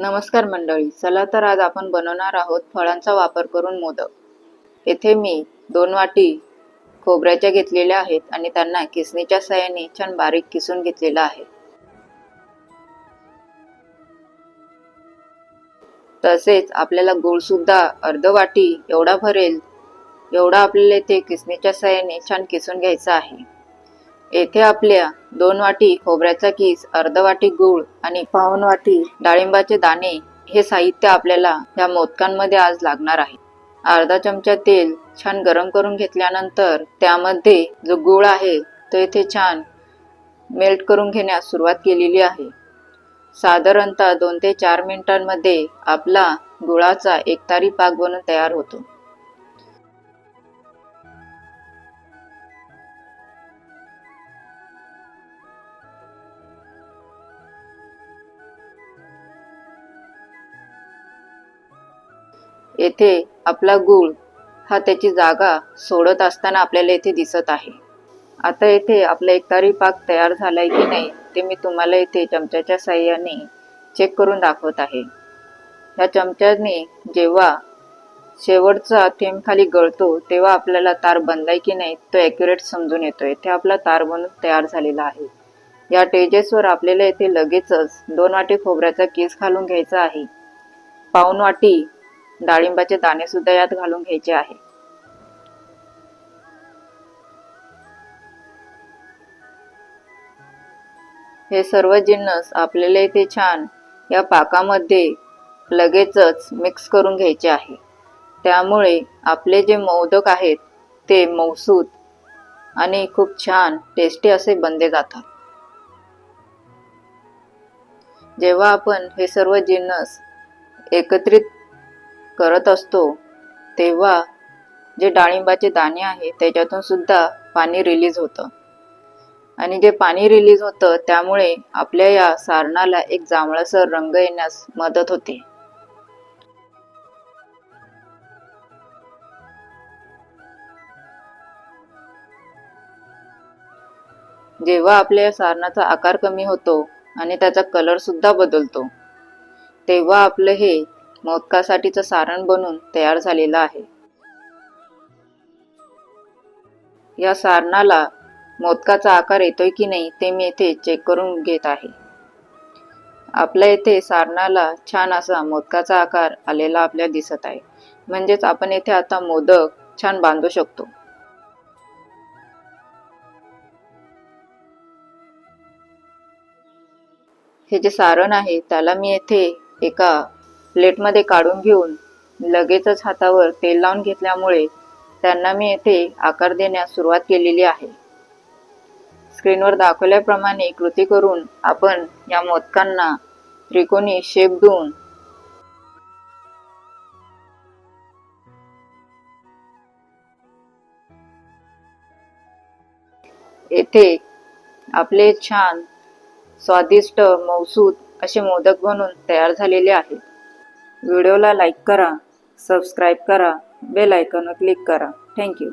नमस्कार मंडळी चला तर आज आपण बनवणार आहोत फळांचा वापर करून मोदक. येथे मी दोन वाटी खोबऱ्याच्या घेतलेल्या आहेत आणि त्यांना किसणीच्या सहाय्याने छान बारीक किसून घेतलेला आहे. तसेच आपल्याला गूळ सुद्धा अर्ध वाटी एवढा भरेल एवढा आपल्याला येथे किसणीच्या सहाय्याने छान किसून घ्यायचा आहे. येथे आपल्या दोन वाटी खोबऱ्याचा किस अर्ध वाटी गूळ आणि पाऊन वाटी डाळिंबाचे दाणे हे साहित्य आपल्याला या मोदकांमध्ये आज लागणार आहे. अर्धा चमचा तेल छान गरम करून घेतल्यानंतर त्यामध्ये जो गूळ आहे तो येथे छान मेल्ट करून घेण्यास सुरुवात केलेली आहे. साधारणतः दोन ते चार मिनिटांमध्ये आपला गुळाचा एकतारी पाक बनून तयार होतो. येथे आपला गूळ हा त्याची जागा सोडत असताना आपल्याला येथे दिसत आहे. आता येथे आपला एकतारी पाक तयार झालाय की नाही ते मी तुम्हाला इथे चमच्याच्या साह्याने चेक करून दाखवत आहे. या चमच्याने जेव्हा शेवटचा थेंब खाली गळतो तेव्हा आपल्याला तार बनलाय की नाही तो ॲक्युरेट समजून येतो येथे आपला तार बनून तयार झालेला आहे. या टेजेसवर आपल्याला येथे लगेचच दोन वाटी खोबऱ्याचा केस घालून घ्यायचा आहे. पाऊन वाटी डाळिंबाचे दाणे सुद्धा यात घालून घ्यायचे आहे. हे सर्व जिन्नस आपल्याला इथे छान या पाकामध्ये लगेचच मिक्स करून घ्यायचे आहे. त्यामुळे आपले जे मोदक आहेत ते मौसूद आणि खूप छान टेस्टी असे बनले जातात. जेव्हा आपण हे सर्व जिन्नस एकत्रित करत असतो तेव्हा जे डाळिंबाचे दाणे आहे त्याच्यातून सुद्धा पाणी रिलीज होतं. आणि जे पाणी रिलीज होतं त्यामुळे आपल्या या सारणाला एक जांभळासर रंग येण्यास मदत होते. जेव्हा आपल्या या सारणाचा आकार कमी होतो आणि त्याचा कलर सुद्धा बदलतो तेव्हा आपलं हे मोदकासाठीचं सारण बनून तयार झालेलं आहे. या सारणाला मोदकाचा आकार येतोय की नाही ते मी येथे चेक करून घेत आहे. आपल्या येथे सारणाला छान असा मोदकाचा आकार आलेला आपल्या दिसत आहे. म्हणजेच आपण येथे आता मोदक छान बांधू शकतो. हे जे सारण आहे त्याला मी येथे एका प्लेटमध्ये काढून घेऊन लगेचच हातावर तेल लावून घेतल्यामुळे त्यांना मी येथे आकार देण्यास सुरुवात केलेली आहे. स्क्रीनवर दाखवल्याप्रमाणे कृती करून आपण या मोदकांना त्रिकोणी शेप देऊन येथे आपले छान स्वादिष्ट मौसूद असे मोदक बनून तयार झालेले आहेत. व्हिडिओला लाईक करा सबस्क्राईब करा बेल आयकॉनवर क्लिक करा. थँक्यू